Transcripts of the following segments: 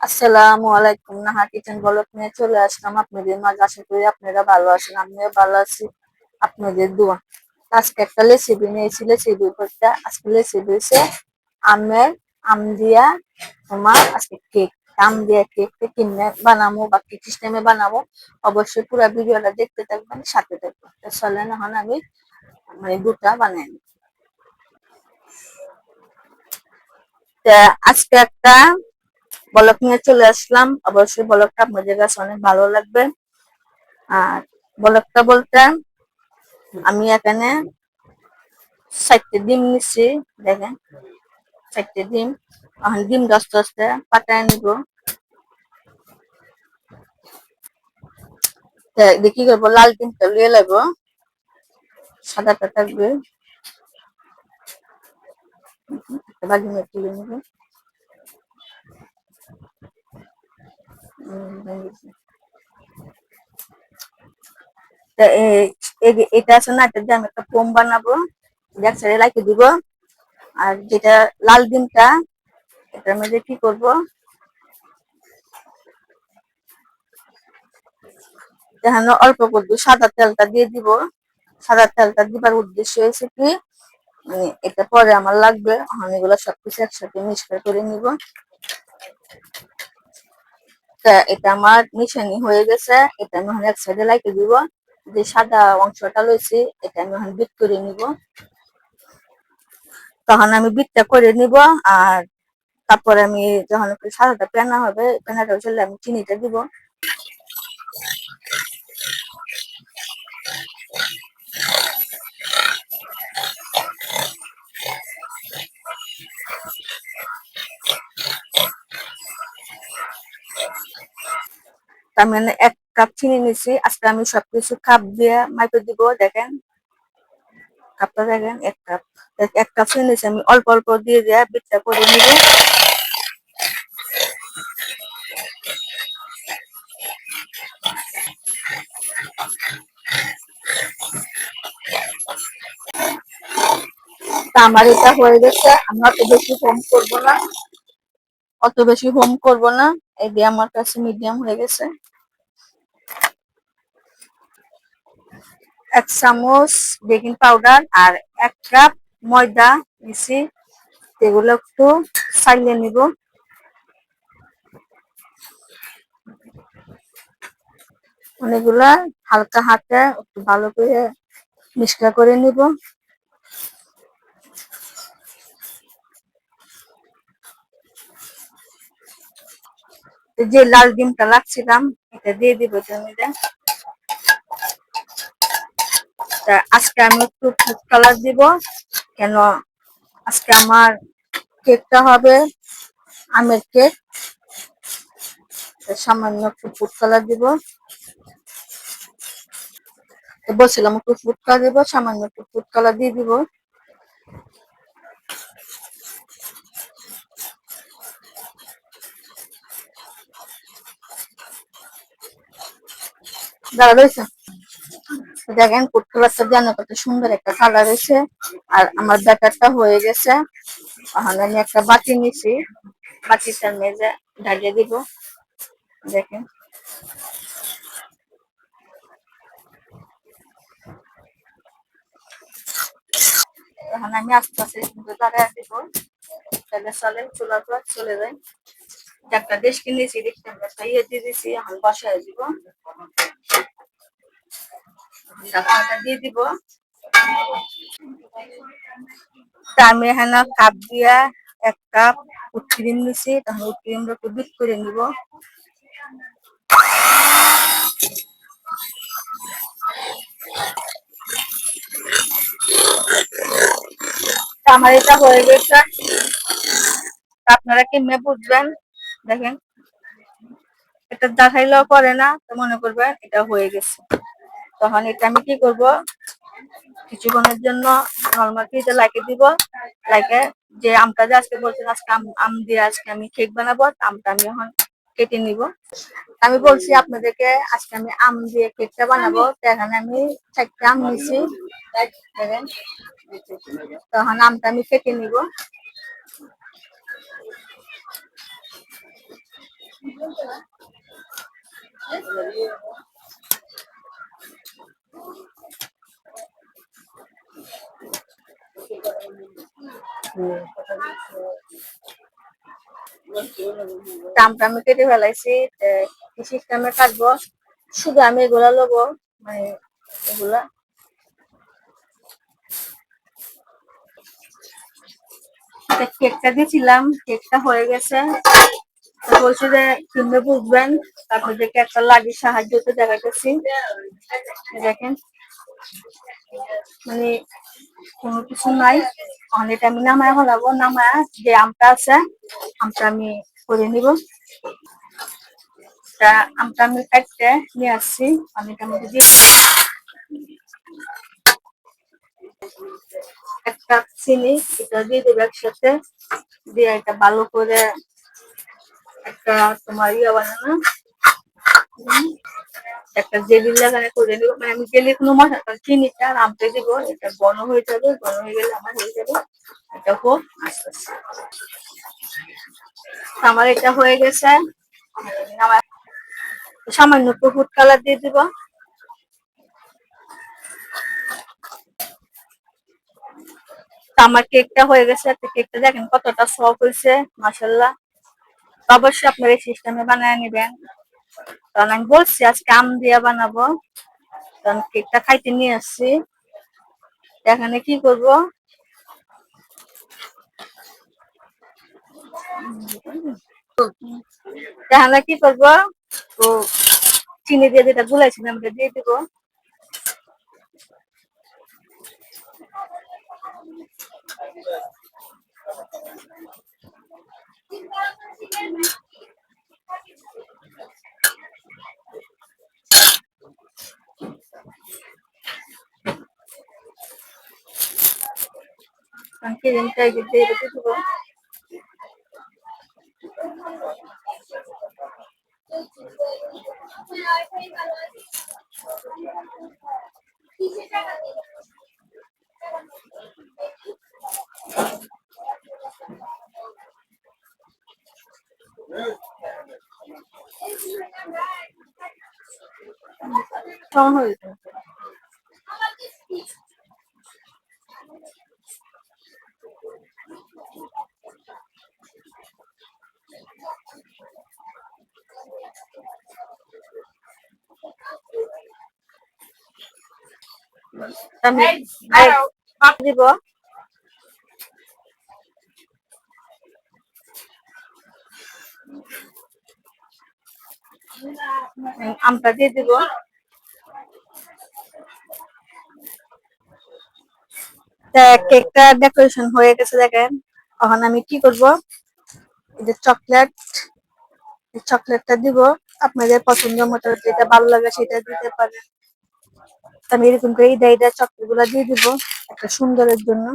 আসসালামু আলাইকুম। Naha kitchen blog নিয়ে চলে আসলাম আপনাদের মাঝে। আশা করি আপনারা ভালো আছেন, আমিও ভালো আছি। আপনাদের দোয়া। আজকে একটা রেসিপি নিয়েছি। রেসিপি করতে আজকে রেসিপি হচ্ছে আমের আম দিয়া তোমার আজকে কেক আম দিয়া কেক কিনে বানাবো বা কি সিস্টেমে বানাবো। অবশ্যই পুরো ভিডিওটা দেখতে থাকবেন, সাথে থাকবেন। তো চলেন এখন আমি মানে দুটা বানাই আজকে একটা বলক নিয়ে চলে আসলাম। অবশ্যই বলকটা আপনাদের কাছে অনেক ভালো লাগবে। আর বলকটা বলতে আমি এখানে চারটে ডিম নিচ্ছি, দেখেন। চারটে ডিম। এখন ডিম আস্তে আস্তে পাটায় নিব। দেখি করব, লাল ডিমটা লিয়ে লাগবো সাদাটা থাকবে। তুলে নিব। এটা আছে না, এটা দিয়ে আমি একটা পোম বানাবো। এক সাইডে লাগিয়ে দিব। আর যেটা লাল ডিমটা, এটার মধ্যে কি করব? এখানে অল্প করব, সাদা তেলটা দিয়ে দিব। সাদা তেলটা দিবার উদ্দেশ্য হয়েছে কি মানে এটা পরে আমার লাগবে। আমি এগুলো সবকিছু একসাথে মিক্সচার করে নিব। এটা আমার মিশানি হয়ে গেছে। এটা আমি এক সাইডে লাগিয়ে দিব। যে সাদা অংশটা লইছি, এটা আমি এখন বিট করে নিব। তখন আমি বিটটা করে নিব আর তারপরে আমি যখন সাদাটা পেনা হবে, পেনাটা চলে আমি চিনিটা দিব। আমি এক কাপ চিনি নিছি। আজকে আমি সবকিছু কাপ দিয়ে মাইপে দিব, দেখেন। কাপটা দেখেন, এক কাপ। এক কাপ চিনি নিছি আমি, অল্প অল্প দিয়ে দিয়ে বিটটা করে নিব। আমার এটা হয়ে গেছে আমি অত বেশি হোম করব না। অত বেশি হোম করব না। এই দিয়ে আমার কাছে মিডিয়াম হয়ে গেছে। এক চামচ বেকিং পাউডার আর এক কাপ ময়দা নিছি। এগুলো একটু সাইলে নিব। অনেকগুলা হালকা হাতে একটু ভালো করে মিশকা করে নিব। যে লাল ডিমটা লাগছিলাম এটা দিয়ে দিব জমিতে আজকে আমি একটু ফুড কালার দিব, কেন আজকে আমার কেকটা হবে আমের কেক সামান্য একটু ফুড কালার দিব। বলছিলাম একটু ফুড কালার দিব, সামান্য একটু ফুড কালার দিয়ে দিব। দাঁড়া রয়েছে। দেখেন ফুড কালারটা যেন কত সুন্দর একটা কালার হয়েছে। আর আমার ব্যাটারটা হয়ে গেছে। আমি একটা বাটি নিছি। বাটিটার মেজে ঢালিয়ে দিব। দেখেন। এখন আমি আস্তে আস্তে দাঁড়ায় দিব। তাহলে চলে চুলার চলে যায় একটা দেশ কিনেছি দেখতে আমরা খাইয়ে দিয়ে দিছি, এখন বসায় দিব ঢাকনাটা দিয়ে দিব। আমি এখানে কাপ দিয়া এক কাপ উটক্রিম নিছি তখন উটক্রিমটা একটু বিট করে নিব। আমার এটা হয়ে গেছে। আপনারা কেমনে বুঝবেন? দেখেন। এটা দেখাইলেও করে না, তো মনে করবেন এটা হয়ে গেছে। তখন এটা আমি কি করব? কিছুক্ষণের জন্য নর্মাল লাগিয়ে দিব। লাইকে যে আমটা যে আজকে বলছেন, আজকে আম দিয়ে আজকে আমি কেক বানাবো আমটা আমি এখন কেটে নিব। আমি বলছি আপনাদেরকে, আজকে আমি আম দিয়ে কেকটা বানাবো। এখানে আমি চারটে আম নিছি তখন আমটা আমি কেটে নিব। টামটা আমি কেটে ফেলাইছি কি সিস্টেমে কাটবো, শুধু আমি এগুলা লবো মানে এগুলা। কেকটা দিয়েছিলাম কেকটা হয়ে গেছে। বলছি যে, কিনবে বুঝবেন। তারপর যে কেকটা লাগিয়ে সাহায্য তো দেখাতেছি দেখেন। মানে কোনো কিছু নাই। অনেকটা আমি নামায় হলাবো নামায় যে আমটা আছে, আমটা আমি করে নিব। আমটা আমি কাটতে নিয়ে আসছি। অনেকটার মধ্যে দিয়ে একটা চিনি, এটা দিয়ে দেবে একসাথে। দিয়ে এটা ভালো করে একটা তোমার ইয়ে বানানো একটা জেলি লাগানো করে নিব মানে আমি জেলি কোনো মশলা চিনিটা নামতে দিব। এটা ঘন হয়ে যাবে ঘন হয়ে গেলে আমার হয়ে যাবে। এটা হোক, আস্তে আমার এটা হয়ে গেছে। আমার সামান্য একটু ফুড কালার দিয়ে দিব। আমার কেকটা হয়ে গেছে। কেকটা দেখেন কতটা সফট হয়েছে মাসাল্লাহ অবশ্যই আপনার এই সিস্টেমে বানিয়ে নেবেন। কারণ আমি বলছি, আজকে আম দিয়ে বানাবো। কারণ কেকটা খাইতে নিয়ে আসছি। এখানে কি করব? এখানে কি করব? তো চিনি দিয়ে যেটা গুলাইছিলাম ওটা দিয়ে দিব। Anche dentro che deve Tamam öyle. আমি দিব আমটা দিয়ে দিব কেকটা ডেকোরেশন হয়ে গেছে দেখেন। এখন আমি কি করব? এই যে চকলেট চকলেটটা দিব। আপনাদের পছন্দ মতো যেটা ভালো লাগে সেটা দিতে পারেন। আমি এরকম করে ইদা ইদা চকলেটগুলা দিয়ে দিব একটা সুন্দরের জন্য।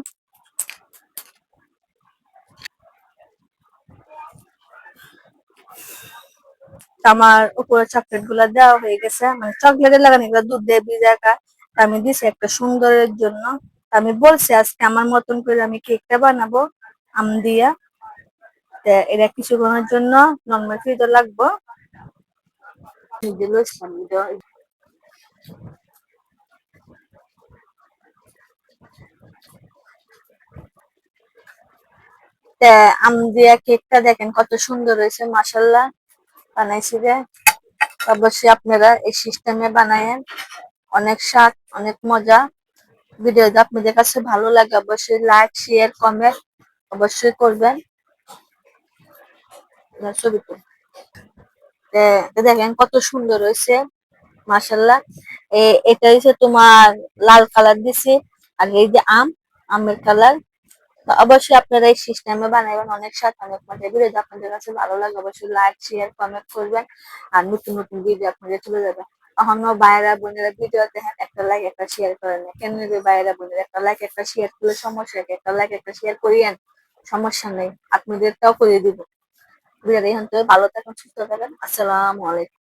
আমার উপরে চকলেটগুলা দেওয়া হয়ে গেছে। মানে চকলেটের লাগানো এগুলো দুধ দিয়ে ভিজাকা আমি দিছি একটা সুন্দরের জন্য। আমি বলছি আজকে আমার মতন করে আমি কেকটা বানাবো আম দিয়া। এটা কিছুক্ষণের জন্য নর্মাল ফ্রিজে লাগবো। আম দিয়া কেকটা দেখেন কত সুন্দর হয়েছে মাসাল্লাহ বানাইছি যে। অবশ্যই আপনারা এই সিস্টেমে বানায়েন। অনেক স্বাদ অনেক মজা। ভিডিওটা আপনাদের কাছে ভালো লাগে, অবশ্যই লাইক শেয়ার কমেন্ট অবশ্যই করবেন। ছবি দেখেন কত সুন্দর হয়েছে মাসাল্লাহ এটা হচ্ছে তোমার লাল কালার দিছি, আর এই যে আম, আমের কালার অবশ্যই আপনারা এই সিস্টেমে বানাবেন অনেক সাথে অনেক মজা ভিডিও আপনাদের কাছে ভালো লাগে, অবশ্যই লাইক শেয়ার কমেন্ট করবেন, আর নতুন নতুন ভিডিও আপনাদের চলে যাবে। এখনও বাইরা বোনেরা ভিডিও দেখেন একটা লাইক একটা শেয়ার করেন। কেন বাইরা বোনেরা একটা লাইক একটা শেয়ার করলে সমস্যা একটা লাইক একটা শেয়ার করিয়েন, সমস্যা নেই। আপনাদেরটাও করে দিব। ভিডিওটা এখান তো ভালো থাকুন, সুস্থ থাকেন। আসসালামু আলাইকুম।